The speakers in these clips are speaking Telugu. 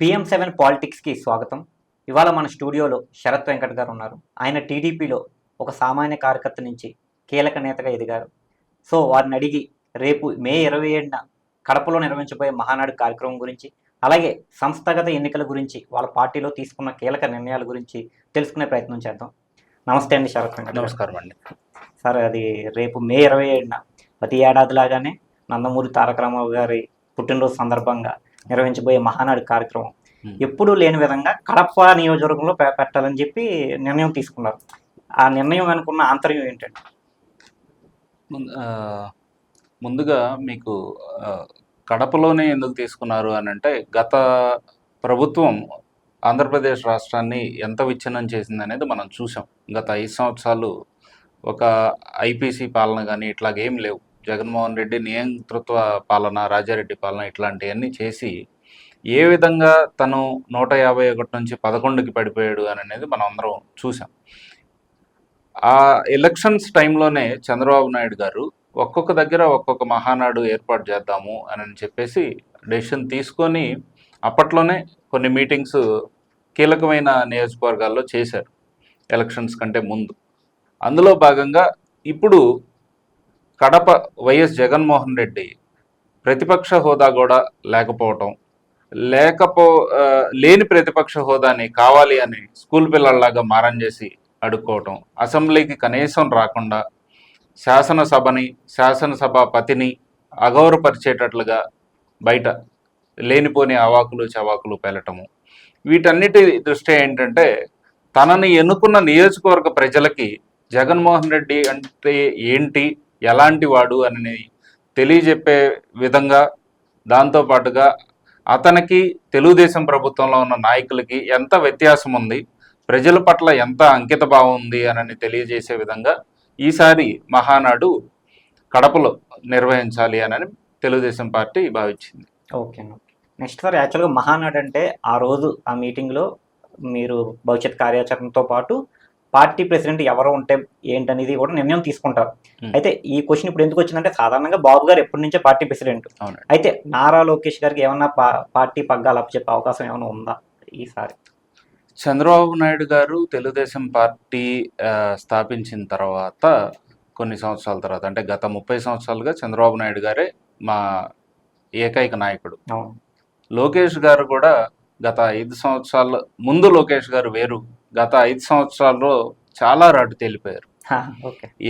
పిఎం సెవెన్ పాలిటిక్స్కి స్వాగతం. ఇవాళ మన స్టూడియోలో శరత్ వెంకట్ గారు ఉన్నారు. ఆయన టీడీపీలో ఒక సామాన్య కార్యకర్త నుంచి కీలక నేతగా ఎదిగారు. సో వారిని అడిగి రేపు మే ఇరవై ఏడున కడపలో నిర్వహించబోయే మహానాడు కార్యక్రమం గురించి అలాగే సంస్థాగత ఎన్నికల గురించి వాళ్ళ పార్టీలో తీసుకున్న కీలక నిర్ణయాల గురించి తెలుసుకునే ప్రయత్నం చేద్దాం. నమస్తే అండి శరత్ వెంకట్. నమస్కారం అండి. సార్ అది రేపు మే ఇరవై ఏడున ప్రతి ఏడాది లాగానే నందమూరి తారక రామారావు గారి పుట్టినరోజు సందర్భంగా నిర్వహించబోయే మహానాడు కార్యక్రమం. ఎప్పుడూ లేని విధంగా కడప నియోజకవర్గంలో పెట్టాలని చెప్పి నిర్ణయం తీసుకున్నారు. ఆ నిర్ణయం అనుకున్న ఆంతర్యం ఏంటంటే ముందుగా మీకు కడపలోనే ఎందుకు తీసుకున్నారు అని అంటే గత ప్రభుత్వం ఆంధ్రప్రదేశ్ రాష్ట్రాన్ని ఎంత విచ్ఛిన్నం చేసింది అనేది మనం చూసాం గత ఐదు సంవత్సరాలు ఒక ఐపీసీ పాలన కానీ ఇట్లాగేం లేవు. జగన్మోహన్ రెడ్డి నియంతృత్వ పాలన రాజారెడ్డి పాలన ఇట్లాంటివన్నీ చేసి ఏ విధంగా తను నూట యాభై ఒకటి నుంచి పదకొండుకి పడిపోయాడు అని అనేది మనం అందరం చూసాం. ఆ ఎలక్షన్స్ టైంలోనే చంద్రబాబు నాయుడు గారు ఒక్కొక్క దగ్గర ఒక్కొక్క మహానాడు ఏర్పాటు చేద్దాము అని చెప్పేసి డెసిషన్ తీసుకొని అప్పట్లోనే కొన్ని మీటింగ్స్ కీలకమైన నియోజకవర్గాల్లో చేశారు ఎలక్షన్స్ కంటే ముందు. అందులో భాగంగా ఇప్పుడు కడప వైఎస్ జగన్మోహన్ రెడ్డి ప్రతిపక్ష హోదా కూడా లేకపోవటం లేకపో లేని ప్రతిపక్ష హోదాని కావాలి అని స్కూల్ పిల్లల్లాగా మారం చేసి అడుక్కోవటం అసెంబ్లీకి కనీసం రాకుండా శాసనసభని శాసనసభాపతిని అగౌరపరిచేటట్లుగా బయట లేనిపోని అవాకులు చవాకులు పెళ్ళటము వీటన్నిటి దృష్టి ఏంటంటే తనని ఎన్నుకున్న నియోజకవర్గ ప్రజలకి జగన్మోహన్ రెడ్డి అంటే ఏంటి ఎలాంటి వాడు అని తెలియజెప్పే విధంగా దాంతోపాటుగా అతనికి తెలుగుదేశం ప్రభుత్వంలో ఉన్న నాయకులకి ఎంత వ్యత్యాసం ఉంది ప్రజల పట్ల ఎంత అంకిత భావం ఉంది అని తెలియజేసే విధంగా ఈసారి మహానాడు కడపలో నిర్వహించాలి అని తెలుగుదేశం పార్టీ భావించింది. ఓకే నెక్స్ట్ సార్ యాక్చువల్గా మహానాడు అంటే ఆ రోజు ఆ మీటింగ్లో మీరు భవిష్యత్ కార్యాచరణతో పాటు పార్టీ ప్రెసిడెంట్ ఎవరు ఉంటే ఏంటనేది కూడా నిర్ణయం తీసుకుంటారు. అయితే ఈ క్వశ్చన్ ఇప్పుడు ఎందుకు వచ్చిందంటే సాధారణంగా బాబు గారు ఎప్పటి నుంచే పార్టీ ప్రెసిడెంట్. అయితే నారా లోకేష్ గారికి ఏమన్నా పార్టీ పగ్గాలు అప్పచెప్పే అవకాశం ఏమైనా ఉందా ఈసారి? చంద్రబాబు నాయుడు గారు తెలుగుదేశం పార్టీ స్థాపించిన తర్వాత కొన్ని సంవత్సరాల తర్వాత అంటే గత ముప్పై సంవత్సరాలుగా చంద్రబాబు నాయుడు గారే మా ఏకైక నాయకుడు. లోకేష్ గారు కూడా గత ఐదు సంవత్సరాల ముందు లోకేష్ గారు వేరు. గత ఐదు సంవత్సరాల్లో చాలా రాటు తేలిపోయారు.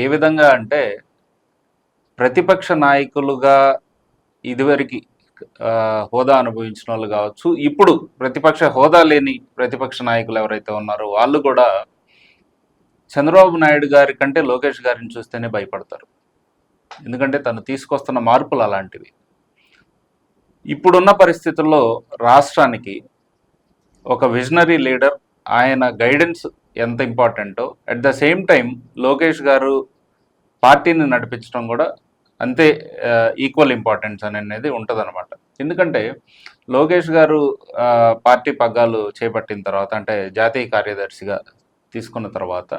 ఏ విధంగా అంటే ప్రతిపక్ష నాయకులుగా ఇదివరకు హోదా అనుభవించిన వాళ్ళు కావచ్చు ఇప్పుడు ప్రతిపక్ష హోదా లేని ప్రతిపక్ష నాయకులు ఎవరైతే ఉన్నారో వాళ్ళు కూడా చంద్రబాబు నాయుడు గారి కంటే లోకేష్ గారిని చూస్తేనే భయపడతారు. ఎందుకంటే తను తీసుకొస్తున్న మార్పులు అలాంటివి. ఇప్పుడున్న పరిస్థితుల్లో రాష్ట్రానికి ఒక విజనరీ లీడర్ ఆయన గైడెన్స్ ఎంత ఇంపార్టెంటో at the same time Lokesh గారు పార్టీని నడిపించడం కూడా అంతే ఈక్వల్ ఇంపార్టెన్స్ అని అనేది ఉంటుందన్నమాట. ఎందుకంటే లోకేష్ గారు పార్టీ పగ్గాలు చేపట్టిన తర్వాత అంటే జాతీయ కార్యదర్శిగా తీసుకున్న తర్వాత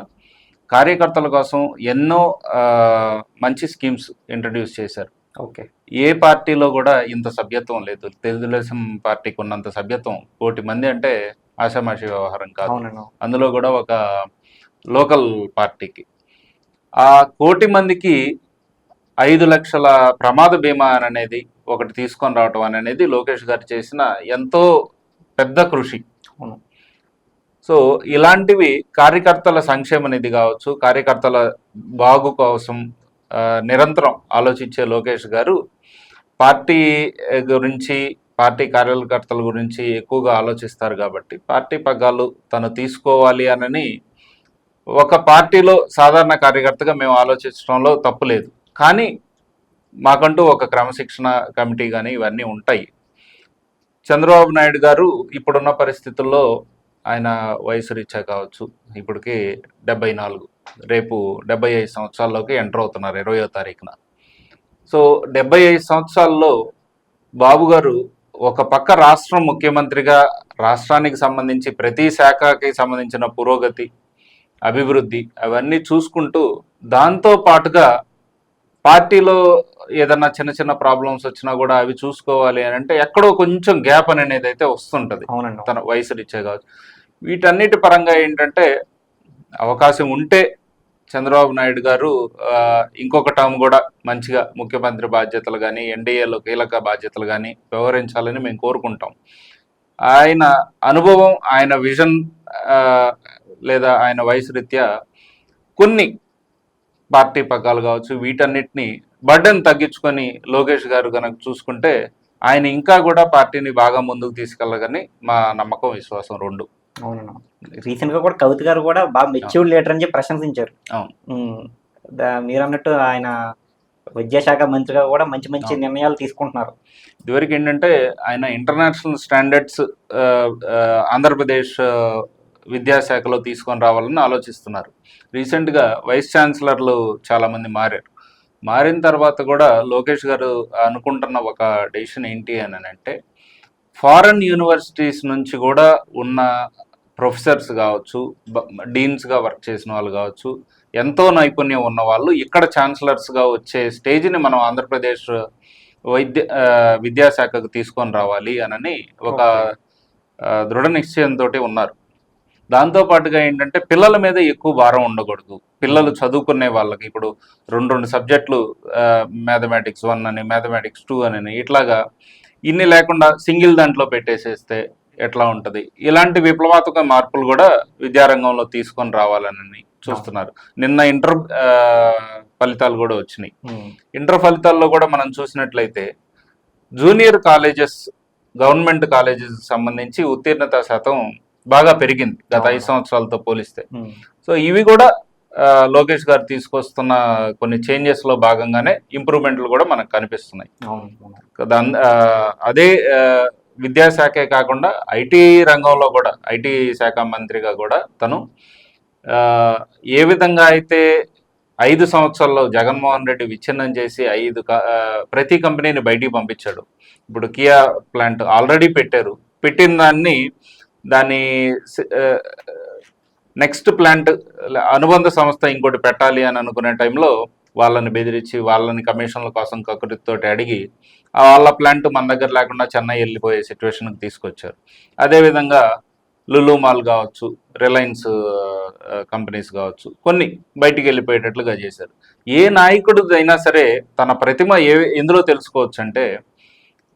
కార్యకర్తల కోసం ఎన్నో మంచి స్కీమ్స్ ఇంట్రడ్యూస్ చేశారు. ఓకే. ఏ పార్టీలో కూడా ఇంత సభ్యత్వం లేదు. తెలుగుదేశం పార్టీకి ఉన్నంత సభ్యత్వం కోటి మంది అంటే ఆషామాషి వ్యవహారం కాదు. అందులో కూడా ఒక లోకల్ పార్టీకి. ఆ కోటి మందికి ఐదు లక్షల ప్రమాద బీమా అని అనేది ఒకటి తీసుకొని రావటం అని అనేది లోకేష్ గారు చేసిన ఎంతో పెద్ద కృషి. సో ఇలాంటివి కార్యకర్తల సంక్షేమ నిధి కావచ్చు కార్యకర్తల బాగు కోసం నిరంతరం ఆలోచించే లోకేష్ గారు పార్టీ గురించి పార్టీ కార్యకర్తల గురించి ఎక్కువగా ఆలోచిస్తారు కాబట్టి పార్టీ పగ్గాలు తను తీసుకోవాలి అనని ఒక పార్టీలో సాధారణ కార్యకర్తగా మేము ఆలోచించడంలో తప్పు లేదు. కానీ మాకంటూ ఒక క్రమశిక్షణ కమిటీ కానీ ఇవన్నీ ఉంటాయి. చంద్రబాబు నాయుడు గారు ఇప్పుడున్న పరిస్థితుల్లో ఆయన వయసు రీత్యా కావచ్చు ఇప్పటికి డెబ్బై నాలుగు రేపు డెబ్బై ఐదు సంవత్సరాల్లోకి ఎంటర్ అవుతున్నారు ఇరవయో తారీఖున. సో డెబ్బై ఐదు సంవత్సరాల్లో బాబు గారు ఒక పక్క రాష్ట్ర ముఖ్యమంత్రిగా రాష్ట్రానికి సంబంధించి ప్రతి శాఖకి సంబంధించిన పురోగతి అభివృద్ధి అవన్నీ చూసుకుంటూ దాంతో పాటుగా పార్టీలో ఏదన్నా చిన్న చిన్న ప్రాబ్లమ్స్ వచ్చినా కూడా అవి చూసుకోవాలి అని అంటే ఎక్కడో కొంచెం గ్యాప్ అని అనేది అయితే వస్తుంటది. తన వయసు రీత్యా కావచ్చు. వీటన్నిటి పరంగా ఏంటంటే అవకాశం ఉంటే చంద్రబాబు నాయుడు గారు ఇంకొక టర్మ్ కూడా మంచిగా ముఖ్యమంత్రి బాధ్యతలు కానీ ఎన్డీఏలో కీలక బాధ్యతలు కానీ వ్యవహరించాలని మేము కోరుకుంటాం. ఆయన అనుభవం ఆయన విజన్ లేదా ఆయన వయసు రీత్యా కొన్ని పార్టీ పగ్గాలు కావచ్చు వీటన్నిటిని బర్డెన్ తగ్గించుకొని లోకేష్ గారు కనుక చూసుకుంటే ఆయన ఇంకా కూడా పార్టీని బాగా ముందుకు తీసుకెళ్ళగని మా నమ్మకం విశ్వాసం రెండు. అవునన్నా. రీసెంట్గా కూడా కవిత గారు కూడా బాగా మెచ్యూర్డ్ లీడర్ అని చెప్పి ప్రశంసించారు. మీరు అన్నట్టు ఆయన విద్యాశాఖ మంత్రిగా కూడా మంచి మంచి. నిర్ణయాలు తీసుకుంటున్నారు. ఇదివరకు ఏంటంటే ఆయన ఇంటర్నేషనల్ స్టాండర్డ్స్ ఆంధ్రప్రదేశ్ విద్యాశాఖలో తీసుకొని రావాలని ఆలోచిస్తున్నారు. రీసెంట్గా వైస్ ఛాన్సలర్లు చాలామంది మారారు. మారిన తర్వాత కూడా లోకేష్ గారు అనుకుంటున్న ఒక డెసిషన్ ఏంటి అని అంటే ఫారెన్ యూనివర్సిటీస్ నుంచి కూడా ఉన్న ప్రొఫెసర్స్ కావచ్చు డీన్స్గా వర్క్ చేసిన వాళ్ళు కావచ్చు ఎంతో నైపుణ్యం ఉన్న వాళ్ళు ఇక్కడ ఛాన్సలర్స్గా వచ్చే స్టేజ్ని మనం ఆంధ్రప్రదేశ్ వైద్య విద్యాశాఖకు తీసుకొని రావాలి అనని ఒక దృఢ నిశ్చయంతో ఉన్నారు. దాంతో పాటుగా ఏంటంటే పిల్లల మీద ఎక్కువ భారం ఉండకూడదు. పిల్లలు చదువుకునే వాళ్ళకి ఇప్పుడు రెండు రెండు సబ్జెక్టులు మ్యాథమెటిక్స్ వన్ అని మ్యాథమెటిక్స్ టూ అని ఇట్లాగా ఇన్ని లేకుండా సింగిల్ దాంట్లో పెట్టేసేస్తే ఎట్లా ఉంటుంది? ఇలాంటి విప్లవాత్మక మార్పులు కూడా విద్యారంగంలో తీసుకొని రావాలని చూస్తున్నారు. నిన్న ఇంటర్ ఫలితాలు కూడా వచ్చినాయి. ఇంటర్ ఫలితాల్లో కూడా మనం చూసినట్లయితే జూనియర్ కాలేజెస్ గవర్నమెంట్ కాలేజెస్ సంబంధించి ఉత్తీర్ణత శాతం బాగా పెరిగింది గత ఐదు సంవత్సరాలతో పోలిస్తే. సో ఇవి కూడా లోకేష్ గారు తీసుకొస్తున్న కొన్ని చేంజెస్లో భాగంగానే ఇంప్రూవ్మెంట్లు కూడా మనకు కనిపిస్తున్నాయి. అదే విద్యాశాఖే కాకుండా ఐటీ రంగంలో కూడా ఐటీ శాఖ మంత్రిగా కూడా తను ఏ విధంగా అయితే ఐదు సంవత్సరాల్లో జగన్మోహన్ రెడ్డి విచ్ఛిన్నం చేసి ఐదు క- ప్రతి కంపెనీని బయటికి పంపించాడు. ఇప్పుడు కియా ప్లాంట్ ఆల్రెడీ పెట్టారు. పెట్టిన దాన్ని దాన్ని నెక్స్ట్ ప్లాంట్ అనుబంధ సంస్థ ఇంకోటి పెట్టాలి అని అనుకునే టైంలో వాళ్ళని బెదిరించి వాళ్ళని కమిషన్ల కోసం కకృతితోటి అడిగి ఆ వాళ్ళ ప్లాంట్ మన దగ్గర లేకుండా చెన్నై వెళ్ళిపోయే సిచ్యువేషన్కి తీసుకొచ్చారు. అదేవిధంగా లులు మాల్ కావచ్చు రిలయన్స్ కంపెనీస్ కావచ్చు కొన్ని బయటికి వెళ్ళిపోయేటట్లుగా చేశారు. ఏ నాయకుడు అయినా సరే తన ప్రతిమ ఏ ఎందులో తెలుసుకోవచ్చు అంటే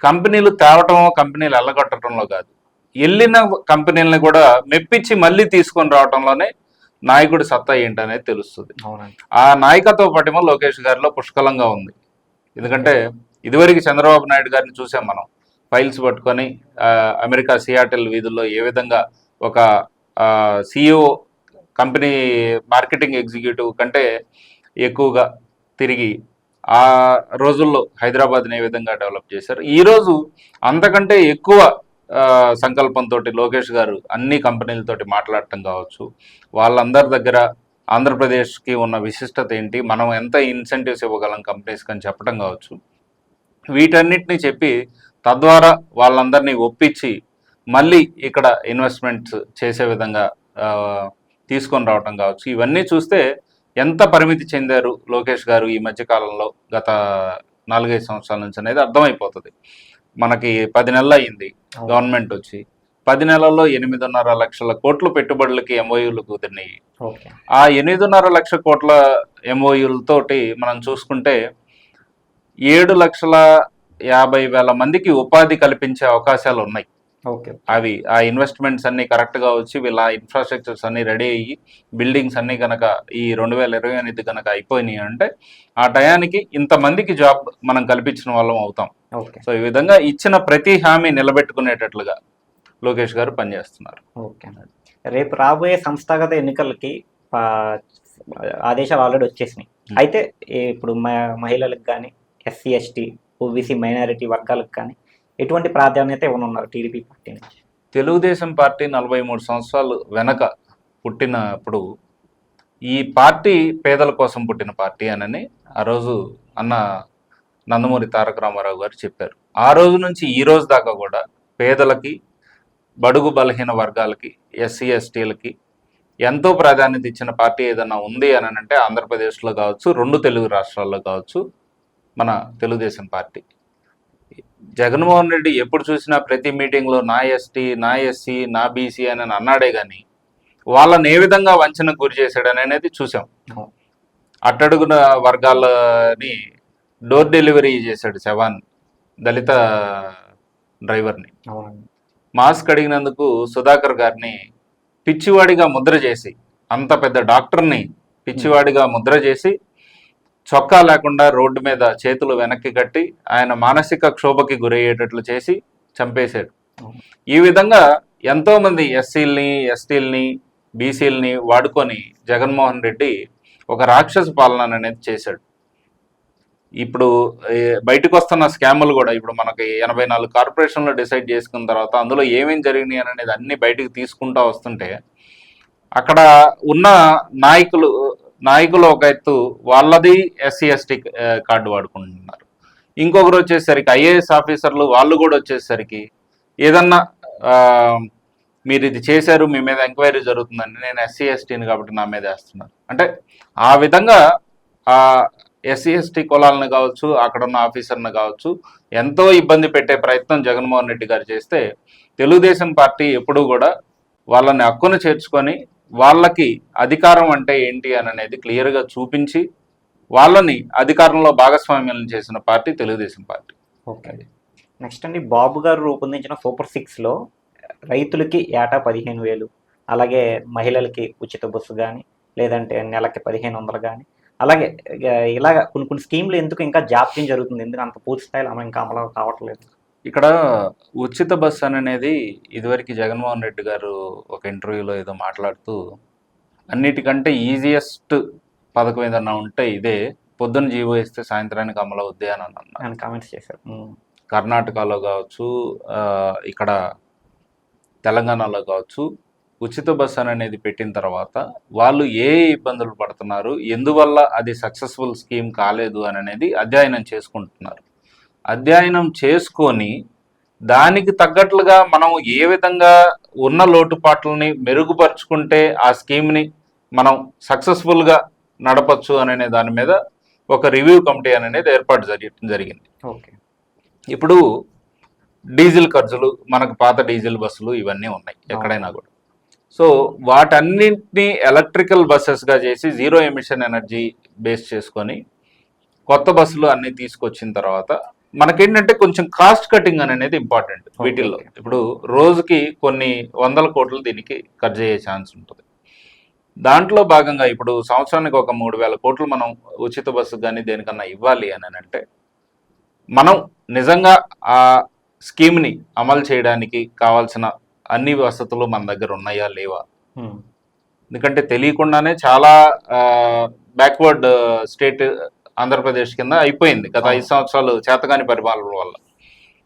కంపెనీలు తేవటం కంపెనీలు ఎల్లగొట్టడంలో కాదు. వెళ్ళిన కంపెనీలని కూడా మెప్పించి మళ్ళీ తీసుకొని రావటంలోనే నాయకుడి సత్తా ఏంటనేది తెలుస్తుంది. ఆ నాయకత్వ పటిమ లోకేష్ గారిలో పుష్కలంగా ఉంది. ఎందుకంటే ఇదివరకు చంద్రబాబు నాయుడు గారిని చూసాం మనం. ఫైల్స్ పట్టుకొని అమెరికా సియాటిల్ వీధుల్లో ఏ విధంగా ఒక సిఇఓ కంపెనీ మార్కెటింగ్ ఎగ్జిక్యూటివ్ కంటే ఎక్కువగా తిరిగి ఆ రోజుల్లో హైదరాబాద్ని ఏ విధంగా డెవలప్ చేశారు? ఈరోజు అంతకంటే ఎక్కువ సంకల్పంతో లోకేష్ గారు అన్ని కంపెనీలతోటి మాట్లాడటం కావచ్చు. వాళ్ళందరి దగ్గర ఆంధ్రప్రదేశ్కి ఉన్న విశిష్టత ఏంటి? మనం ఎంత ఇన్సెంటివ్స్ ఇవ్వగలం కంపెనీస్కి అని చెప్పడం కావచ్చు. వీటన్నిటిని చెప్పి తద్వారా వాళ్ళందరినీ ఒప్పించి మళ్ళీ ఇక్కడ ఇన్వెస్ట్మెంట్స్ చేసే విధంగా తీసుకొని రావటం కావచ్చు. ఇవన్నీ చూస్తే ఎంత పరిమితి చెందారు లోకేష్ గారు ఈ మధ్యకాలంలో గత నాలుగైదు సంవత్సరాల నుంచి అనేది అర్థమైపోతుంది. మనకి పది నెలలు అయింది. గవర్నమెంట్ వచ్చి. పది నెలల్లో ఎనిమిదిన్నర లక్షల కోట్లు పెట్టుబడులకి ఎంఓయూలు కుదిరినాయి. ఆ ఎనిమిదిన్నర లక్ష కోట్ల ఎంఓయూలతోటి మనం చూసుకుంటే ఏడు లక్షల యాభై వేల మందికి ఉపాధి కల్పించే అవకాశాలు ఉన్నాయి ఓకే. అవి ఆ ఇన్వెస్ట్మెంట్స్ అన్ని కరెక్ట్గా వచ్చి వీళ్ళ ఇన్ఫ్రాస్ట్రక్చర్స్ అన్ని రెడీ అయ్యి బిల్డింగ్స్ అన్ని కనుక ఈ రెండు వేల ఇరవై ఎనిమిది కనుక అయిపోయినాయి అంటే ఆ టయానికి ఇంతమందికి జాబ్ మనం కల్పించిన వాళ్ళం అవుతాం. సో ఈ విధంగా ఇచ్చిన ప్రతి హామీ నిలబెట్టుకునేటట్లుగా లోకేష్ గారు పనిచేస్తున్నారు. ఓకే. రేపు రాబోయే సంస్థాగత ఎన్నికలకి ఆదేశాలు ఆల్రెడీ వచ్చేసినాయి. Hmm. అయితే ఇప్పుడు మహిళలకు కానీ ఎస్సీ ఎస్టీ ఓబీసీ మైనారిటీ వర్గాలకు కానీ ఎటువంటి ప్రాధాన్యత ఇవ్వనున్నారు టీడీపీ పార్టీ నుంచి? తెలుగుదేశం పార్టీ నలభై మూడు సంవత్సరాలు వెనక పుట్టినప్పుడు ఈ పార్టీ పేదల కోసం పుట్టిన పార్టీ అనని ఆ రోజు అన్న నందమూరి తారక రామారావు గారు చెప్పారు. ఆ రోజు నుంచి ఈ రోజు దాకా కూడా పేదలకి బడుగు బలహీన వర్గాలకి ఎస్సీ ఎస్టీలకి ఎంతో ప్రాధాన్యత ఇచ్చిన పార్టీ ఏదైనా ఉంది అని అంటే ఆంధ్రప్రదేశ్లో కావచ్చు రెండు తెలుగు రాష్ట్రాల్లో కావచ్చు మన తెలుగుదేశం పార్టీ. జగన్మోహన్ రెడ్డి ఎప్పుడు చూసినా ప్రతి మీటింగ్లో నా ఎస్టీ నా ఎస్సీ నా బీసీ అని అన్నాడే కానీ వాళ్ళని ఏ విధంగా వంచనకు గురి చేశాడని అనేది చూసాం. అట్టడుగున వర్గాలని డోర్ డెలివరీ చేశాడు శవాన్ దళిత డ్రైవర్ని. మాస్క్ అడిగినందుకు సుధాకర్ గారిని పిచ్చివాడిగా ముద్ర చేసి అంత పెద్ద డాక్టర్ని పిచ్చివాడిగా ముద్ర చేసి చొక్కా లేకుండా రోడ్డు మీద చేతులు వెనక్కి కట్టి ఆయన మానసిక క్షోభకి గురయ్యేటట్లు చేసి చంపేశాడు. ఈ విధంగా ఎంతో మంది ఎస్సీల్ని ఎస్టీల్ని బీసీల్ని వాడుకొని జగన్మోహన్ రెడ్డి ఒక రాక్షస పాలన అనేది చేశాడు. ఇప్పుడు బయటకు వస్తున్న స్కాములు కూడా ఇప్పుడు మనకి ఎనభై నాలుగు కార్పొరేషన్లు డిసైడ్ చేసుకున్న తర్వాత అందులో ఏమేం జరిగినాయి అనేది అన్ని బయటకు తీసుకుంటా వస్తుంటే అక్కడ ఉన్న నాయకులు నాయకులు ఒక ఎత్తు వాళ్ళది ఎస్సీ ఎస్టీ కార్డు వాడుకుంటున్నారు. ఇంకొకరు వచ్చేసరికి ఐఏఎస్ ఆఫీసర్లు వాళ్ళు కూడా వచ్చేసరికి ఏదన్నా మీరు ఇది చేశారు మీ మీద ఎంక్వైరీ జరుగుతుందని నేను ఎస్సీ ఎస్టీని కాబట్టి నా మీద వేస్తున్నాను అంటే ఆ విధంగా ఎస్సీ ఎస్టీ కులాలను కావచ్చు అక్కడ ఉన్న ఆఫీసర్ని కావచ్చు ఎంతో ఇబ్బంది పెట్టే ప్రయత్నం జగన్మోహన్ రెడ్డి గారు చేస్తే తెలుగుదేశం పార్టీ ఎప్పుడూ కూడా వాళ్ళని హక్కును చేర్చుకొని వాళ్ళకి అధికారం అంటే ఏంటి అని అనేది క్లియర్గా చూపించి వాళ్ళని అధికారంలో భాగస్వామ్యం చేసిన party Telugu Desam party. Okay. Next అండి బాబు గారు రూపొందించిన సూపర్ సిక్స్లో రైతులకి ఏటా పదిహేను వేలు అలాగే మహిళలకి ఉచిత బస్సు కానీ లేదంటే నెలకి పదిహేను వందలు కానీ అలాగే ఇలాగ కొన్ని కొన్ని స్కీమ్లు ఎందుకు ఇంకా జాప్యం జరుగుతుంది? ఎందుకు అంత పూర్తి స్థాయిలో అమలు ఇంకా అమలు కావట్లేదు? ఇక్కడ ఉచిత బస్ అని అనేది ఇదివరకు జగన్మోహన్ రెడ్డి గారు ఒక ఇంటర్వ్యూలో ఏదో మాట్లాడుతూ అన్నిటికంటే ఈజియెస్ట్ పథకం ఏదన్నా ఉంటే ఇదే పొద్దున్న జీవో ఇస్తే సాయంత్రానికి అమలు అవుద్ది అని అన్నారు. అని కామెంట్స్ చేశారు. కర్ణాటకలో కావచ్చు ఇక్కడ తెలంగాణలో కావచ్చు ఉచిత బస్ అని అనేది పెట్టిన తర్వాత వాళ్ళు ఏ ఇబ్బందులు పడుతున్నారు ఎందువల్ల అది సక్సెస్ఫుల్ స్కీమ్ కాలేదు అని అనేది అధ్యయనం చేసుకుంటున్నారు. అధ్యయనం చేసుకొని దానికి తగ్గట్లుగా మనం ఏ విధంగా ఉన్న లోటుపాట్లని మెరుగుపరుచుకుంటే ఆ స్కీమ్ని మనం సక్సెస్ఫుల్గా నడపచ్చు అనే దాని మీద ఒక రివ్యూ కమిటీ అనేది ఏర్పాటు జరి జరిగింది. ఓకే. ఇప్పుడు డీజిల్ ఖర్చులు మనకు పాత డీజిల్ బస్సులు ఇవన్నీ ఉన్నాయి ఎక్కడైనా కూడా. సో వాటన్నింటినీ ఎలక్ట్రికల్ బస్సెస్గా చేసి జీరో ఎమిషన్ ఎనర్జీ బేస్ చేసుకొని కొత్త బస్సులు అన్ని తీసుకొచ్చిన తర్వాత మనకేంటంటే కొంచెం కాస్ట్ కటింగ్ అనేది ఇంపార్టెంట్ వీటిల్లో. ఇప్పుడు రోజుకి కొన్ని వందల కోట్లు దీనికి ఖర్చు అయ్యే ఛాన్స్ ఉంటుంది దాంట్లో భాగంగా ఇప్పుడు సంవత్సరానికి ఒక మూడు వేల కోట్లు మనం ఉచిత బస్సు కానీ దేనికన్నా ఇవ్వాలి అని అంటే మనం నిజంగా ఆ స్కీమ్ని అమలు చేయడానికి కావాల్సిన అన్ని వసతులు మన దగ్గర ఉన్నాయా లేవా. ఎందుకంటే తెలియకుండానే చాలా బ్యాక్వర్డ్ స్టేట్ ఆంధ్రప్రదేశ్ కింద అయిపోయింది గత ఐదు సంవత్సరాలు చేతగాని పరిపాలన వల్ల.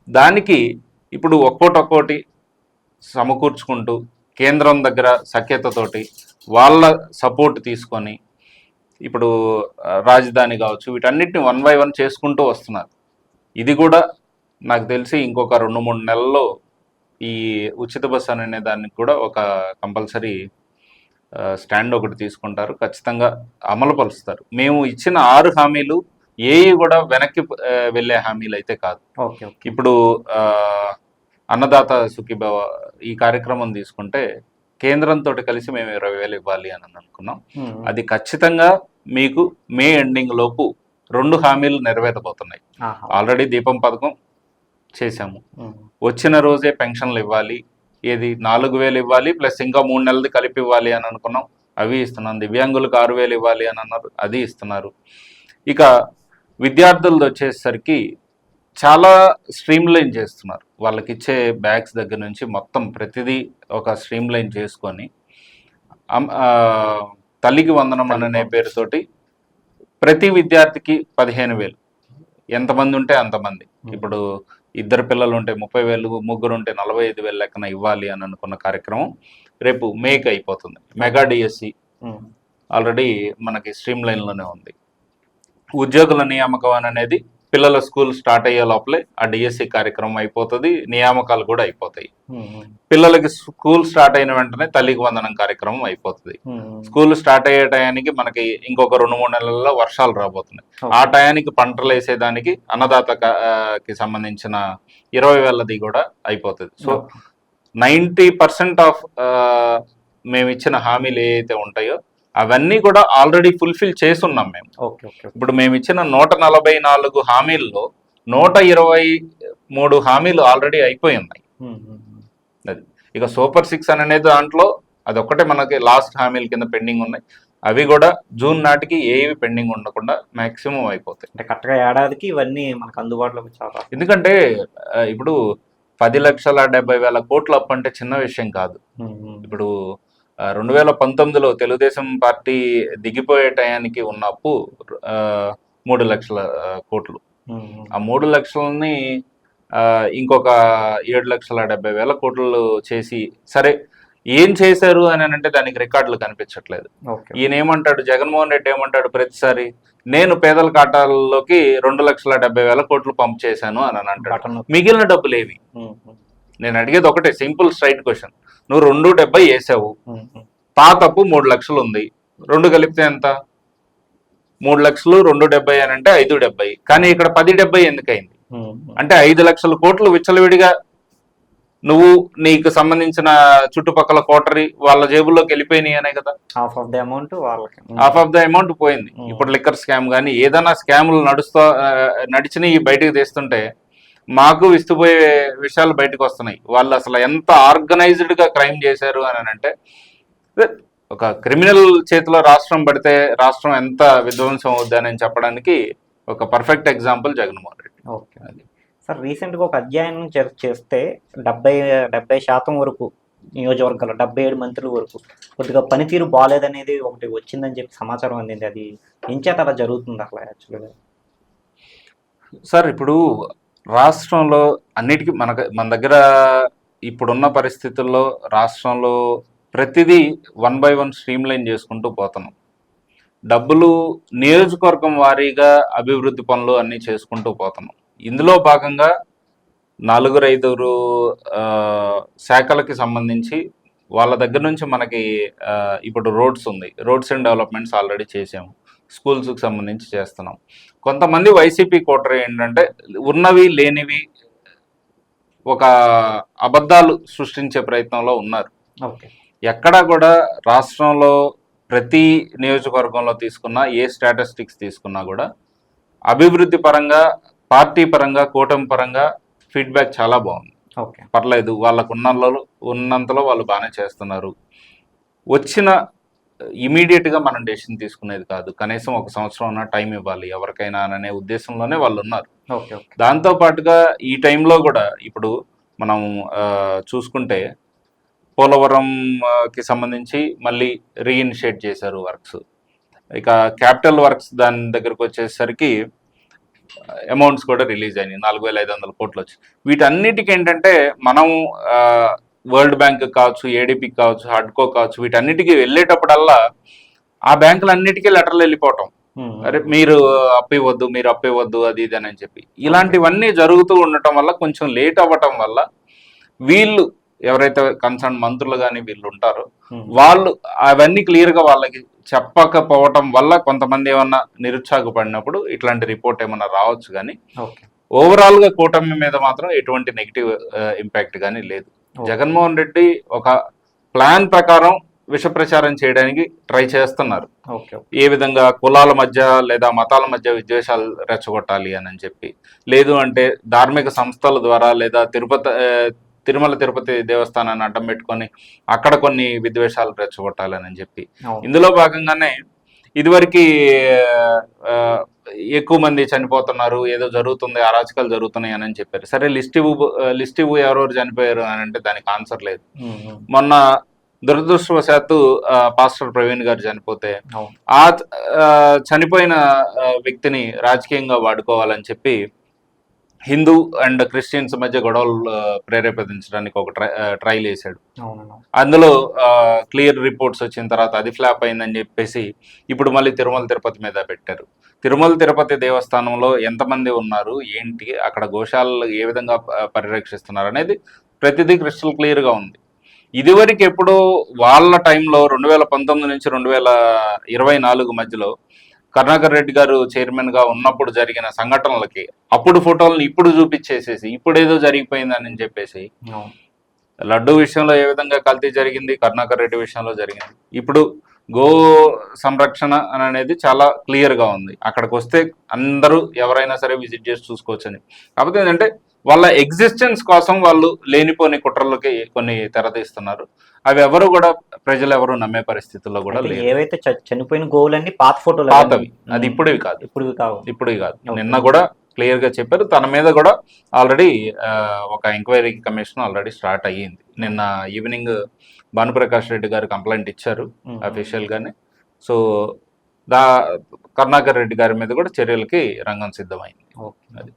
దానికి ఇప్పుడు ఒక్కోటి ఒక్కోటి సమకూర్చుకుంటూ కేంద్రం దగ్గర సఖ్యతతోటి వాళ్ళ సపోర్ట్ తీసుకొని ఇప్పుడు రాజధాని కావచ్చు వీటన్నిటిని వన్ బై వన్ చేసుకుంటూ వస్తున్నారు. ఇది కూడా నాకు తెలిసి ఇంకొక రెండు మూడు నెలల్లో ఈ ఉచిత బస్ అనే దానికి కూడా ఒక కంపల్సరీ స్టాండ్ ఒకటి తీసుకుంటారు. ఖచ్చితంగా అమలు పరుస్తారు. మేము ఇచ్చిన ఆరు హామీలు ఏవి కూడా వెనక్కి వెళ్ళే హామీలు అయితే కాదు. ఇప్పుడు అన్నదాత సుఖీభవ ఈ కార్యక్రమం తీసుకుంటే కేంద్రంతో కలిసి మేము ఇరవై వేలు ఇవ్వాలి అని అనుకున్నాం. అది ఖచ్చితంగా మీకు మే ఎండింగ్ లోపు రెండు హామీలు నెరవేరబోతున్నాయి. ఆల్రెడీ దీపం పథకం చేశాము. వచ్చిన రోజే పెన్షన్లు ఇవ్వాలి ఏది నాలుగు వేలు ఇవ్వాలి ప్లస్ ఇంకా మూడు నెలలది కలిపి ఇవ్వాలి అని అనుకున్నాం. అవి ఇస్తున్నాం. దివ్యాంగులకు ఆరు వేలు ఇవ్వాలి అని అన్నారు. అది ఇస్తున్నారు. ఇక విద్యార్థులది వచ్చేసరికి చాలా స్ట్రీమ్ లైన్ చేస్తున్నారు. వాళ్ళకి ఇచ్చే బ్యాగ్స్ దగ్గర నుంచి మొత్తం ప్రతిదీ ఒక స్ట్రీమ్ లైన్ చేసుకొని తల్లికి వందనం అనే పేరుతోటి ప్రతి విద్యార్థికి పదిహేను వేలు. ఎంతమంది ఉంటే అంతమంది. ఇప్పుడు ఇద్దరు పిల్లలు ఉంటే ముప్పై వేలు ముగ్గురు ఉంటే నలభై ఐదు వేలు లెక్కన ఇవ్వాలి అని అనుకున్న కార్యక్రమం రేపు మేక్ అయిపోతుంది మెగా డిఎస్సి. ఆల్రెడీ మనకి స్ట్రీమ్ లైన్లోనే ఉంది ఉద్యోగుల నియామకం అని అనేది పిల్లల స్కూల్ స్టార్ట్ అయ్యే లోపలే ఆ డిఎస్సి కార్యక్రమం అయిపోతుంది నియామకాలు కూడా అయిపోతాయి. పిల్లలకి స్కూల్ స్టార్ట్ అయిన వెంటనే తల్లికి వందనం కార్యక్రమం అయిపోతుంది. స్కూల్ స్టార్ట్ అయ్యే టయానికి మనకి ఇంకొక రెండు మూడు నెలల్లో వర్షాలు రాబోతున్నాయి. ఆ. టయానికి పంటలు వేసేదానికి అన్నదాత కి సంబంధించిన ఇరవై వేలది కూడా అయిపోతుంది. సో నైంటీ పర్సెంట్ ఆఫ్ మేము ఇచ్చిన హామీలు ఏవైతే ఉంటాయో అవన్నీ కూడా ఆల్రెడీ ఫుల్ఫిల్ చేస్తున్నాం మేము. ఓకే ఓకే ఇప్పుడు మేము ఇచ్చిన నూట నలభై నాలుగు హామీల్లో నూట ఇరవై మూడు హామీలు ఆల్రెడీ అయిపోయి ఉన్నాయి. అది. ఇక సూపర్ సిక్స్ అని అనేది దాంట్లో అదొక్కటే మనకి లాస్ట్ హామీల కింద పెండింగ్ ఉన్నాయి. అవి కూడా జూన్ నాటికి ఏవి పెండింగ్ ఉండకుండా మాక్సిమం అయిపోతాయి. అంటే కరెక్ట్గా ఏడాదికి ఇవన్నీ మనకు అందుబాటులోకి చాలా. ఎందుకంటే ఇప్పుడు పది లక్షల డెబ్బై వేల కోట్ల అప్పు అంటే చిన్న విషయం కాదు. ఇప్పుడు రెండు వేల పంతొమ్మిదిలో తెలుగుదేశం పార్టీ దిగిపోయే టయానికి ఉన్న అప్పు మూడు లక్షల కోట్లు. ఆ మూడు లక్షలని ఇంకొక ఏడు లక్షల డెబ్బై వేల కోట్లు చేసి సరే ఏం చేశారు అని అంటే దానికి రికార్డులు కనిపించట్లేదు. ఈయన ఏమంటాడు జగన్మోహన్ రెడ్డి ఏమంటాడు ప్రతిసారి నేను పేదల ఖాతాల్లోకి రెండు లక్షల డెబ్బై వేల కోట్లు పంప్ చేశాను అని అని అంటాడు. మిగిలిన డబ్బులు ఏవి నేను అడిగేది ఒకటే సింపుల్ స్ట్రైట్ క్వశ్చన్. నువ్వు రెండు డెబ్బై వేసావు ఉమ్, ఉమ్. పాత అప్పు మూడు లక్షలు ఉంది రెండు కలిపితే ఎంత మూడు లక్షలు రెండు డెబ్బై అని అంటే ఐదు డెబ్బై కానీ ఇక్కడ పది డెబ్బై ఎందుకైంది. అంటే ఐదు లక్షల కోట్లు విచ్చలవిడిగా నువ్వు నీకు సంబంధించిన చుట్టుపక్కల కోటరీ వాళ్ళ జేబుల్లోకి వెళ్ళిపోయినాయి అనే కదా హాఫ్ ఆఫ్ ది అమౌంట్ వాళ్ళకి. హాఫ్ ఆఫ్ ద అమౌంట్ పోయింది. ఇప్పుడు లిక్కర్ స్కామ్ కానీ ఏదైనా స్కాములు నడుస్తా నడిచినవి బయటకు తీస్తుంటే మాకు విస్తుపోయే విషయాలు బయటకు వస్తున్నాయి. వాళ్ళు అసలు ఎంత ఆర్గనైజ్డ్గా క్రైమ్ చేశారు అని అంటే ఒక క్రిమినల్ చేతిలో రాష్ట్రం పడితే రాష్ట్రం ఎంత విధ్వంసం అవుద్ది అని చెప్పడానికి ఒక perfect example Jaganmohan Reddy. Okay. Sir రీసెంట్గా ఒక అధ్యయనం చేస్తే డెబ్బై డెబ్బై శాతం వరకు నియోజకవర్గాల్లో డెబ్బై ఏడు మంత్రుల వరకు కొద్దిగా పనితీరు బాగాలేదనేది ఒకటి వచ్చిందని చెప్పి సమాచారం అందింది. అది ఎంచేత అలా జరుగుతుంది అసలు యాక్చువల్గా? సార్ ఇప్పుడు రాష్ట్రంలో అన్నిటికీ మనకు మన దగ్గర ఇప్పుడున్న పరిస్థితుల్లో రాష్ట్రంలో ప్రతిదీ one by one streamline చేసుకుంటూ పోతున్నాం. డబ్బులు నియోజకవర్గం వారీగా అభివృద్ధి పనులు అన్నీ చేసుకుంటూ పోతున్నాం. ఇందులో భాగంగా నాలుగురు ఐదుగురు శాఖలకి సంబంధించి వాళ్ళ దగ్గర నుంచి మనకి ఇప్పుడు రోడ్స్ ఉంది. రోడ్స్ అండ్ డెవలప్మెంట్స్ ఆల్రెడీ చేసాము. స్కూల్స్కి సంబంధించి చేస్తున్నాం. కొంతమంది వైసీపీ కోటరీ ఏంటంటే ఉన్నవి లేనివి ఒక అబద్ధాలు సృష్టించే ప్రయత్నంలో ఉన్నారు. ఓకే. ఎక్కడా కూడా రాష్ట్రంలో ప్రతి నియోజకవర్గంలో తీసుకున్నా ఏ స్టాటిస్టిక్స్ తీసుకున్నా కూడా అభివృద్ధి పరంగా పార్టీ పరంగా కూటమి పరంగా ఫీడ్బ్యాక్ చాలా బాగుంది. ఓకే. పర్లేదు వాళ్ళకు ఉన్నలో ఉన్నంతలో వాళ్ళు బాగానే చేస్తున్నారు. వచ్చిన ఇమీడియట్గా మనం డెసిషన్ తీసుకునేది కాదు. కనీసం ఒక సంవత్సరం అన్న టైం ఇవ్వాలి. ఎవరికైనా అనే ఉద్దేశంలోనే వాళ్ళు ఉన్నారు. దాంతో పాటుగా ఈ టైంలో కూడా ఇప్పుడు మనం చూసుకుంటే పోలవరం ఆ, కి సంబంధించి మళ్ళీ రీఇనిషియేట్ చేశారు వర్క్స్. ఇక క్యాపిటల్ వర్క్స్ దాని దగ్గరకు వచ్చేసరికి అమౌంట్స్ కూడా రిలీజ్ అయినాయి. నాలుగు వేల ఐదు వందల కోట్లు వచ్చి. వీటన్నిటికి ఏంటంటే మనం వరల్డ్ బ్యాంక్ కావచ్చు ఏడిపి కావచ్చు హడ్కో కావచ్చు వీటన్నిటికీ వెళ్ళేటప్పుడల్లా ఆ బ్యాంకులన్నిటికీ లెటర్లు వెళ్ళిపోవటం. అరే మీరు అప్పివద్దు మీరు అప్పివద్దు అది ఇది అని చెప్పి. ఇలాంటివన్నీ జరుగుతూ ఉండటం వల్ల కొంచెం లేట్ అవ్వటం వల్ల వీళ్ళు ఎవరైతే కన్సర్న్ మంత్రులు కానీ వీళ్ళు ఉంటారో వాళ్ళు అవన్నీ క్లియర్గా వాళ్ళకి చెప్పకపోవటం వల్ల కొంతమంది ఏమన్నా నిరుత్సాహపడినప్పుడు ఇట్లాంటి రిపోర్ట్ ఏమన్నా రావచ్చు కానీ ఓకే. ఓవరాల్గా కూటమి మీద మాత్రం ఎటువంటి నెగిటివ్ ఇంపాక్ట్ కానీ లేదు. జగన్మోహన్ రెడ్డి ఒక ప్లాన్ ప్రకారం విష ప్రచారం చేయడానికి ట్రై చేస్తున్నారు. ఏ విధంగా కులాల మధ్య లేదా మతాల మధ్య విద్వేషాలు రెచ్చగొట్టాలి అని చెప్పి. లేదు అంటే ధార్మిక సంస్థల ద్వారా లేదా తిరుపతి తిరుమల తిరుపతి దేవస్థానాన్ని అడ్డం పెట్టుకొని అక్కడ కొన్ని విద్వేషాలు రెచ్చగొట్టాలని అని చెప్పి. ఇందులో భాగంగానే ఇదివరకు ఎక్కువ మంది చనిపోతున్నారు ఏదో జరుగుతుంది అరాచకాలు జరుగుతున్నాయి అని చెప్పారు. సరే లిస్ట్ ఇవ్వు లిస్ట్ ఇవ్వు ఎవరెవరు చనిపోయారు అని అంటే దానికి ఆన్సర్ లేదు. మొన్న దురదృష్టవశాత్తు పాస్టర్ ప్రవీణ్ గారు చనిపోతే ఆ చనిపోయిన వ్యక్తిని రాజకీయంగా వాడుకోవాలని చెప్పి హిందూ అండ్ క్రిస్టియన్స్ మధ్య గొడవలు ప్రేరేపించడానికి ఒక ట్రై ట్రైల్ వేశాడు. అందులో క్లియర్ రిపోర్ట్స్ వచ్చిన తర్వాత అది ఫ్లాప్ అయిందని చెప్పేసి ఇప్పుడు మళ్ళీ తిరుమల తిరుపతి మీద పెట్టారు. తిరుమల తిరుపతి దేవస్థానంలో ఎంతమంది ఉన్నారు ఏంటి అక్కడ గోశాలలు ఏ విధంగా పరిరక్షిస్తున్నారు అనేది ప్రతిదీ క్రిస్టల్ క్లియర్గా ఉంది. ఇదివరకు ఎప్పుడో వాళ్ళ టైంలో రెండు వేల పంతొమ్మిది నుంచి రెండు వేల ఇరవై నాలుగు మధ్యలో కరుణాకర్ రెడ్డి గారు చైర్మన్గా ఉన్నప్పుడు జరిగిన సంఘటనలకి అప్పుడు ఫోటోలను ఇప్పుడు చూపించేసేసి ఇప్పుడు ఏదో జరిగిపోయిందని చెప్పేసి లడ్డు విషయంలో ఏ విధంగా కల్తీ జరిగింది కరుణాకర్ రెడ్డి విషయంలో జరిగింది. ఇప్పుడు గో సంరక్షణ అని అనేది చాలా క్లియర్గా ఉంది. అక్కడికి వస్తే అందరూ ఎవరైనా సరే విజిట్ చేసి చూసుకోవచ్చని. కాకపోతే ఏంటంటే వాళ్ళ ఎగ్జిస్టెన్స్ కోసం వాళ్ళు లేనిపోని కుట్రలకి కొన్ని తెరతీస్తున్నారు. అవి ఎవరు కూడా ప్రజలు ఎవరు నమ్మే పరిస్థితుల్లో కూడా లేదు ఏవైతే చనిపోయిన గోవులన్నీ పాత ఫోటోలు పాతవి. అది ఇప్పుడువి కాదు. ఇప్పుడు కావు. ఇప్పుడు కాదు. నిన్న కూడా క్లియర్గా చెప్పారు. తన మీద కూడా ఆల్రెడీ ఒక ఎంక్వైరీ కమిషన్ ఆల్రెడీ స్టార్ట్ అయ్యింది. నిన్న ఈవినింగ్ భానుప్రకాష్ రెడ్డి గారు కంప్లైంట్ ఇచ్చారు. అఫీషియల్ గానే సో దా కరుణాకర్ రెడ్డి గారి మీద కూడా చర్యలకి రంగం సిద్ధమైంది. ఓకే. అది.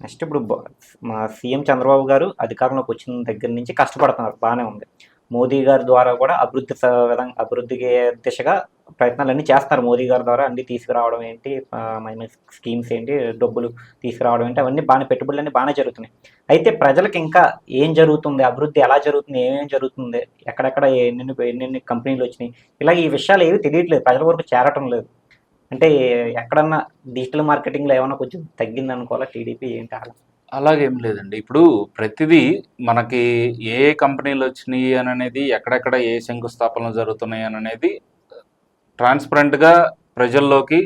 నెక్స్ట్ ఇప్పుడు మా సీఎం చంద్రబాబు గారు అధికారంలోకి వచ్చిన దగ్గర నుంచి కష్టపడుతున్నారు. బాగానే ఉంది. మోదీ గారి ద్వారా కూడా అభివృద్ధి విధంగా అభివృద్ధికి దిశగా ప్రయత్నాలు అన్ని చేస్తున్నారు మోదీ గారి ద్వారా అన్ని తీసుకురావడం ఏంటి ఆ, స్కీమ్స్ ఏంటి డబ్బులు తీసుకురావడం ఏంటి అవన్నీ బాగానే పెట్టుబడులన్నీ బాగానే జరుగుతున్నాయి. అయితే ప్రజలకు ఇంకా ఏం జరుగుతుంది అభివృద్ధి ఎలా జరుగుతుంది ఏమేం జరుగుతుంది ఎక్కడెక్కడ ఎన్నెన్ని ఎన్నెన్ని కంపెనీలు వచ్చినాయి ఇలా ఈ విషయాలు ఏవి తెలియట్లేదు. ప్రజల వరకు చేరటం లేదు. అంటే ఎక్కడన్నా డిజిటల్ మార్కెటింగ్లో ఏమైనా కొంచెం తగ్గింది అనుకోవాలా? టీడీపీ ఏంటి అలా? అలాగేం లేదండి. ఇప్పుడు ప్రతిదీ మనకి ఏ కంపెనీలు వచ్చినాయి అని అనేది ఎక్కడెక్కడ ఏ శంకుస్థాపనలు జరుగుతున్నాయి అని అనేది ట్రాన్స్పరెంట్గా ప్రజల్లోకి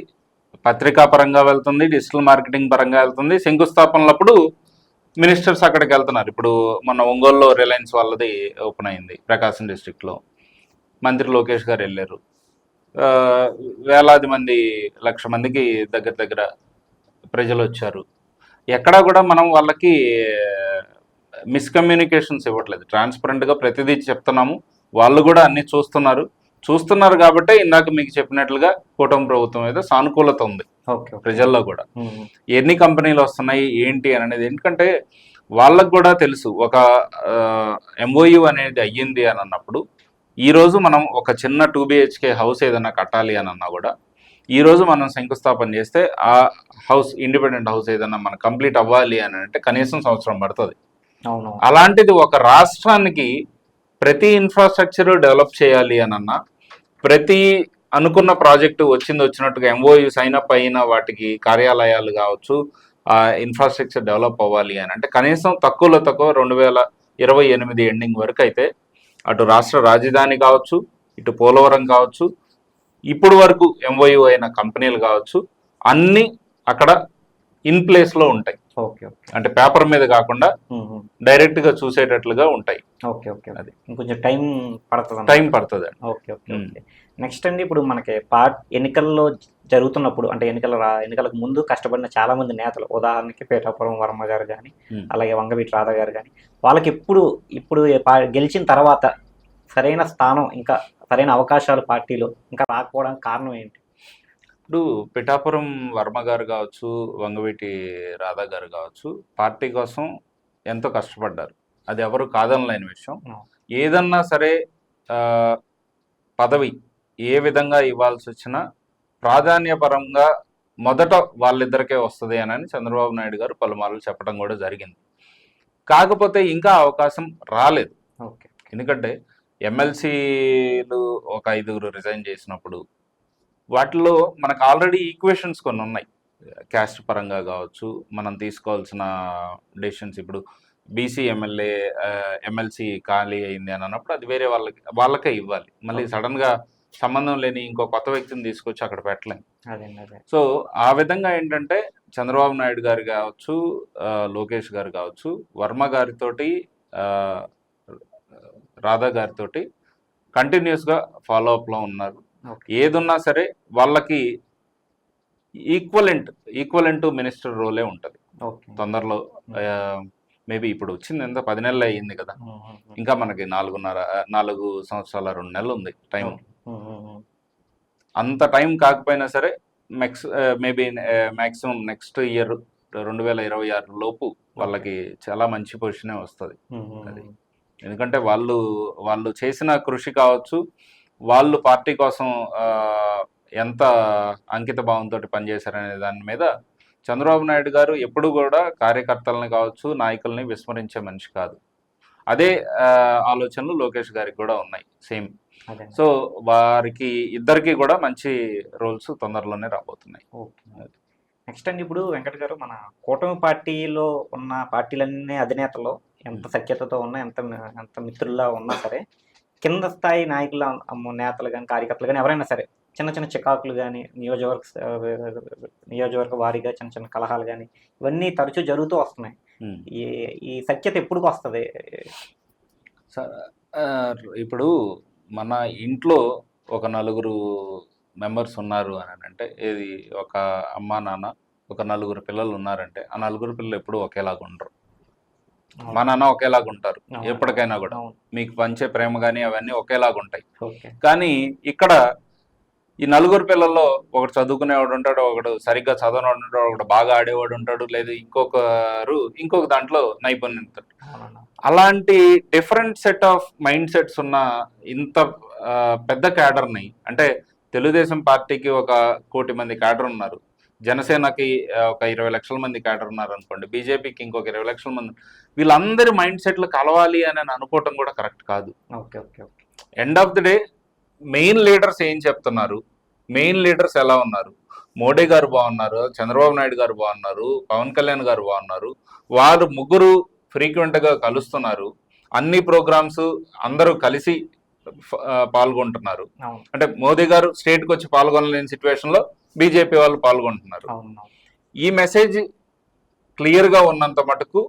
పత్రికా పరంగా వెళ్తుంది డిజిటల్ మార్కెటింగ్ పరంగా వెళ్తుంది. శంకుస్థాపనలప్పుడు మినిస్టర్స్ అక్కడికి వెళ్తున్నారు. ఇప్పుడు మన ఒంగోలులో రిలయన్స్ వాళ్ళది ఓపెన్ అయింది ప్రకాశం డిస్టిక్లో మంత్రి లోకేష్ గారు వెళ్ళారు. వేలాది మంది లక్ష మందికి దగ్గర దగ్గర ప్రజలు వచ్చారు. ఎక్కడా కూడా మనం వాళ్ళకి మిస్కమ్యూనికేషన్స్ ఇవ్వట్లేదు. ట్రాన్స్పరెంట్గా ప్రతిదీ చెప్తున్నాము. వాళ్ళు కూడా అన్ని చూస్తున్నారు. చూస్తున్నారు కాబట్టి ఇందాక మీకు చెప్పినట్లుగా కూటమి ప్రభుత్వం మీద సానుకూలత ఉంది. ఓకే ప్రజల్లో కూడా. ఎన్ని కంపెనీలు వస్తున్నాయి ఏంటి అని అనేది. ఎందుకంటే వాళ్ళకు కూడా తెలుసు. ఒక ఎంఓయు అనేది అయ్యింది అని అన్నప్పుడు ఈ రోజు మనం ఒక చిన్న టూ బిహెచ్కే హౌస్ ఏదైనా కట్టాలి అని అన్నా కూడా ఈ రోజు మనం శంకుస్థాపన చేస్తే ఆ హౌస్ ఇండిపెండెంట్ హౌస్ ఏదైనా మనం కంప్లీట్ అవ్వాలి అని అంటే కనీసం సంవత్సరం పడుతుంది. అలాంటిది ఒక రాష్ట్రానికి ప్రతి ఇన్ఫ్రాస్ట్రక్చర్ డెవలప్ చేయాలి అని అన్నా ప్రతి అనుకున్న ప్రాజెక్టు వచ్చింది వచ్చినట్టుగా ఎంఓయు సైన్ అప్ అయిన వాటికి కార్యాలయాలు కావచ్చు ఆ ఇన్ఫ్రాస్ట్రక్చర్ డెవలప్ అవ్వాలి అని అంటే కనీసం తక్కువలో తక్కువ రెండు వేల ఇరవై ఎనిమిది ఎండింగ్ వరకు అయితే అటు రాష్ట్ర రాజధాని కావచ్చు ఇటు పోలవరం కావచ్చు ఇప్పుడు వరకు ఎంఓయు అయిన కంపెనీలు కావచ్చు అన్నీ అక్కడ ఇన్ ప్లేస్లో ఉంటాయి. Okay okay. అంటే పేపర్ మీద కాకుండా డైరెక్ట్గా చూసేటట్లుగా ఉంటాయి. ఓకే ఓకే అది. ఇంకొంచెం టైం పడుతుంది టైం పడుతుంది ఓకే ఓకే నెక్స్ట్ అండి ఇప్పుడు మనకి పార్ట్ ఎన్నికల్లో జరుగుతున్నప్పుడు అంటే ఎన్నికల రా ఎన్నికలకు ముందు కష్టపడిన చాలా మంది నేతలు ఉదాహరణకి పేటాపురం వర్మ గారు కానీ. అలాగే వంగవీటి రాధా గారు కానీ వాళ్ళకి ఎప్పుడు ఇప్పుడు గెలిచిన తర్వాత సరైన స్థానం ఇంకా సరైన అవకాశాలు పార్టీలో ఇంకా రాకపోవడానికి కారణం ఏంటి? ఇప్పుడు పిఠాపురం వర్మ గారు కావచ్చు వంగవీటి రాధా గారు కావచ్చు పార్టీ కోసం ఎంతో కష్టపడ్డారు. అది ఎవరు కాదనలేని విషయం. ఏదన్నా సరే పదవి ఏ విధంగా ఇవ్వాల్సి వచ్చినా ప్రాధాన్యపరంగా మొదట వాళ్ళిద్దరికే వస్తుంది అని చంద్రబాబు నాయుడు గారు పలుమార్లు చెప్పడం కూడా జరిగింది. కాకపోతే ఇంకా అవకాశం రాలేదు. ఓకే. ఎందుకంటే ఎమ్మెల్సీలు ఒక ఐదుగురు రిజైన్ చేసినప్పుడు వాటిలో మనకు ఆల్రెడీ ఈక్వేషన్స్ కొన్ని ఉన్నాయి. క్యాస్ట్ పరంగా కావచ్చు మనం తీసుకోవాల్సిన డెసిషన్స్ ఇప్పుడు బీసీ ఎమ్మెల్యే ఎమ్మెల్సీ ఖాళీ అయింది అని అన్నప్పుడు అది వేరే వాళ్ళకి వాళ్ళకే ఇవ్వాలి. మళ్ళీ సడన్గా సంబంధం లేని ఇంకో కొత్త వ్యక్తిని తీసుకొచ్చి అక్కడ పెట్టలేం. అదేండి అదే. సో ఆ విధంగా ఏంటంటే చంద్రబాబు నాయుడు గారు కావచ్చు లోకేష్ గారు కావచ్చు వర్మ గారితోటి రాధా గారితోటి కంటిన్యూస్గా ఫాలో అప్లో ఉన్నారు. ఏదున్నా సరే వాళ్ళకి ఈక్వలెంట్ ఈక్వలెంట్ మినిస్టర్ రోలే ఉంటుంది. తొందరలో మేబీ ఇప్పుడు వచ్చింది ఎంత పది నెలలు అయ్యింది కదా. ఉమ్, ఉమ్. ఇంకా మనకి నాలుగున్నర నాలుగు సంవత్సరాల రెండు నెలలు ఉంది టైం. అంత టైం కాకపోయినా సరే max maybe maximum next year రెండు వేల ఇరవై ఆరు లోపు వాళ్ళకి చాలా మంచి పొజిషనే వస్తుంది. అది. ఎందుకంటే వాళ్ళు వాళ్ళు చేసిన కృషి కావచ్చు వాళ్ళు పార్టీ కోసం ఎంత అంకిత భావంతో పనిచేశారనే దాని మీద చంద్రబాబు నాయుడు గారు ఎప్పుడు కూడా కార్యకర్తలని కావచ్చు నాయకుల్ని విస్మరించే మనిషి కాదు. అదే ఆలోచనలు లోకేష్ గారికి కూడా ఉన్నాయి సేమ్. సో వారికి ఇద్దరికి కూడా మంచి రోల్స్ తొందరలోనే రాబోతున్నాయి. ఓకే. నెక్స్ట్ అండి ఇప్పుడు వెంకట్ గారు మన కూటమి పార్టీలో ఉన్న పార్టీలన్నీ అధినేతలు ఎంత సఖ్యతతో ఉన్నా ఎంత ఎంత మిత్రుల్లా ఉన్నా సరే కింద స్థాయి నాయకుల అమ్మ నేతలు కానీ కార్యకర్తలు కానీ ఎవరైనా సరే చిన్న చిన్న చికాకులు కానీ నియోజకవర్గ నియోజకవర్గ వారీగా చిన్న చిన్న కలహాలు కానీ ఇవన్నీ తరచూ జరుగుతూ వస్తున్నాయి. ఈ ఈ సఖ్యత ఎప్పుడు వస్తుంది? ఇప్పుడు మన ఇంట్లో ఒక నలుగురు మెంబర్స్ ఉన్నారు అని అంటే ఏది ఒక అమ్మ నాన్న ఒక నలుగురు పిల్లలు ఉన్నారంటే ఆ నలుగురు పిల్లలు ఎప్పుడు ఒకేలాగా ఉండరు. మా నాన్న ఒకేలాగా ఉంటారు. ఎప్పటికైనా కూడా. మీకు పంచే ప్రేమ కానీ అవన్నీ ఒకేలాగా ఉంటాయి. కానీ ఇక్కడ ఈ నలుగురు పిల్లల్లో ఒకడు చదువుకునేవాడు ఉంటాడు ఒకడు సరిగ్గా చదవనివాడు ఉంటాడు ఒకడు బాగా ఆడేవాడు ఉంటాడు లేదు ఇంకొకరు ఇంకొక దాంట్లో నైపుణ్యం అలాంటి different set of mind sets ఉన్న ఇంత పెద్ద క్యాడర్ని అంటే తెలుగుదేశం పార్టీకి ఒక కోటి మంది క్యాడర్ ఉన్నారు. జనసేనకి ఒక ఇరవై లక్షల మంది క్యాడర్ ఉన్నారు అనుకోండి బీజేపీకి ఇంకొక ఇరవై లక్షల మంది వీళ్ళందరి మైండ్ సెట్లు కలవాలి అని అనుకోవటం కూడా కరెక్ట్ కాదు. Okay okay okay. End of the day main leaders ఏం చెప్తున్నారు? మెయిన్ లీడర్స్ ఎలా ఉన్నారు? మోడీ గారు బాగున్నారు చంద్రబాబు నాయుడు గారు బాగున్నారు పవన్ కళ్యాణ్ గారు బాగున్నారు వారు ముగ్గురు frequent గా కలుస్తున్నారు. అన్ని ప్రోగ్రామ్స్ అందరూ కలిసి పాల్గొంటున్నారు. అంటే మోదీ గారు స్టేట్కి వచ్చి పాల్గొనలేని situation లో బీజేపీ వాళ్ళు పాల్గొంటున్నారు. ఈ మెసేజ్ క్లియర్గా ఉన్నంత మటుకు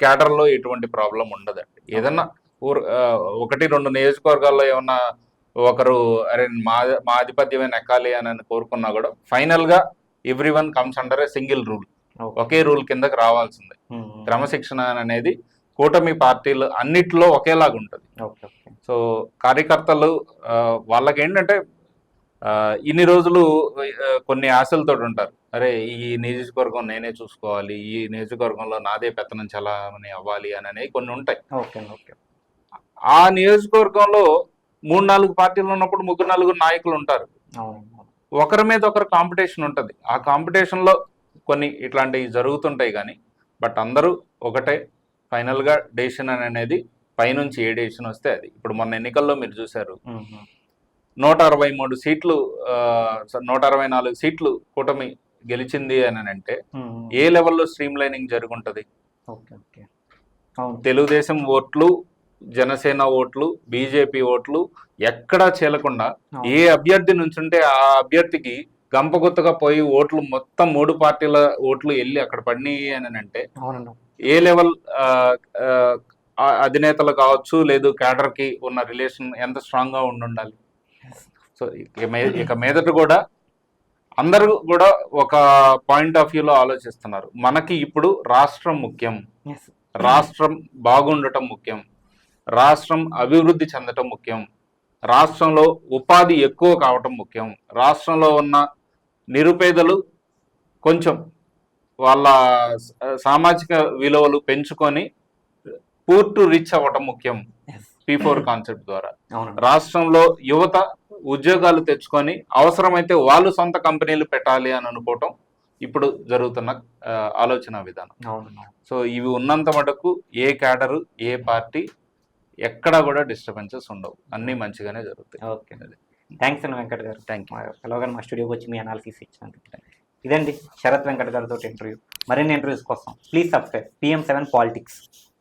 క్యాడర్లో ఎటువంటి ప్రాబ్లం ఉండదండి. ఏదన్నా ఒకటి రెండు నియోజకవర్గాల్లో ఏమన్నా ఒకరు అరే మా మా ఆధిపత్యమే నెక్కాలి అని కోరుకున్నా కూడా ఫైనల్గా every one comes under a single rule. Okay rule కిందకి రావాల్సిందే. క్రమశిక్షణ అనేది కూటమి పార్టీలు అన్నిట్లో ఒకేలాగా ఉంటుంది సో కార్యకర్తలు వాళ్ళకి ఏంటంటే ఇన్ని రోజులు కొన్ని ఆశలతో ఉంటారు. అరే ఈ నియోజకవర్గం నేనే చూసుకోవాలి ఈ నియోజకవర్గంలో నాదే పెత్తనం చలామణి అవ్వాలి అని అనేవి కొన్ని ఉంటాయి. Okay okay. ఆ నియోజకవర్గంలో మూడు నాలుగు పార్టీలు ఉన్నప్పుడు ముగ్గురు నలుగురు నాయకులు ఉంటారు. ఒకరి మీద ఒకరు కాంపిటీషన్ ఉంటుంది. ఆ కాంపిటీషన్లో కొన్ని ఇట్లాంటివి జరుగుతుంటాయి కానీ బట్ అందరూ ఒకటే ఫైనల్గా డెసిషన్ అనేది పైనుంచి ఏ డెసిషన్ వస్తే అది ఇప్పుడు మొన్న ఎన్నికల్లో మీరు చూశారు. నూట అరవై మూడు సీట్లు నూట అరవై నాలుగు సీట్లు కూటమి గెలిచింది అని అంటే. ఏ లెవెల్లో స్ట్రీమ్ లైనింగ్ జరుగుంటది తెలుగుదేశం ఓట్లు జనసేన ఓట్లు బీజేపీ ఓట్లు ఎక్కడా చేలకుండా. ఏ అభ్యర్థి నుంచుంటే ఆ అభ్యర్థికి గంపగుత్తగా పోయి ఓట్లు మొత్తం మూడు పార్టీల ఓట్లు వెళ్ళి అక్కడ పడినాయి అని అంటే ఏ లెవెల్ అధినేతలు కావచ్చు లేదు క్యాడర్కి ఉన్న రిలేషన్ ఎంత స్ట్రాంగ్గా ఉండి ఉండాలి సో ఇక మీదట కూడా అందరూ కూడా ఒక పాయింట్ ఆఫ్ వ్యూలో ఆలోచిస్తున్నారు. మనకి ఇప్పుడు రాష్ట్రం ముఖ్యం. రాష్ట్రం బాగుండటం ముఖ్యం. రాష్ట్రం అభివృద్ధి చెందటం ముఖ్యం. రాష్ట్రంలో ఉపాధి ఎక్కువ కావటం ముఖ్యం. రాష్ట్రంలో ఉన్న నిరుపేదలు కొంచెం వాళ్ళ సామాజిక విలువలు పెంచుకొని పూర్ టు రిచ్ అవ్వటం ముఖ్యం పీ ఫోర్ కాన్సెప్ట్ ద్వారా. రాష్ట్రంలో యువత ఉద్యోగాలు తెచ్చుకొని అవసరమైతే వాళ్ళు సొంత కంపెనీలు పెట్టాలి అని అనుకోవటం ఇప్పుడు జరుగుతున్న ఆలోచన విధానం. సో ఇవి ఉన్నంత మటుకు ఏ క్యాడరు ఏ పార్టీ ఎక్కడా కూడా డిస్టర్బెన్సెస్ ఉండవు. అన్నీ మంచిగానే జరుగుతాయి. ఓకే. థ్యాంక్స్ అండి వెంకట్ గారు. థ్యాంక్ యూ మా పిలవగానే మా స్టూడియోకి వచ్చి మీ అనాలిసిస్ ఇచ్చినందుకు. ఇదండి శరత్ వెంకట్ గారితో ఇంటర్వ్యూ మరిన్ని ఇంటర్వ్యూస్ కోసం please subscribe PM seven politics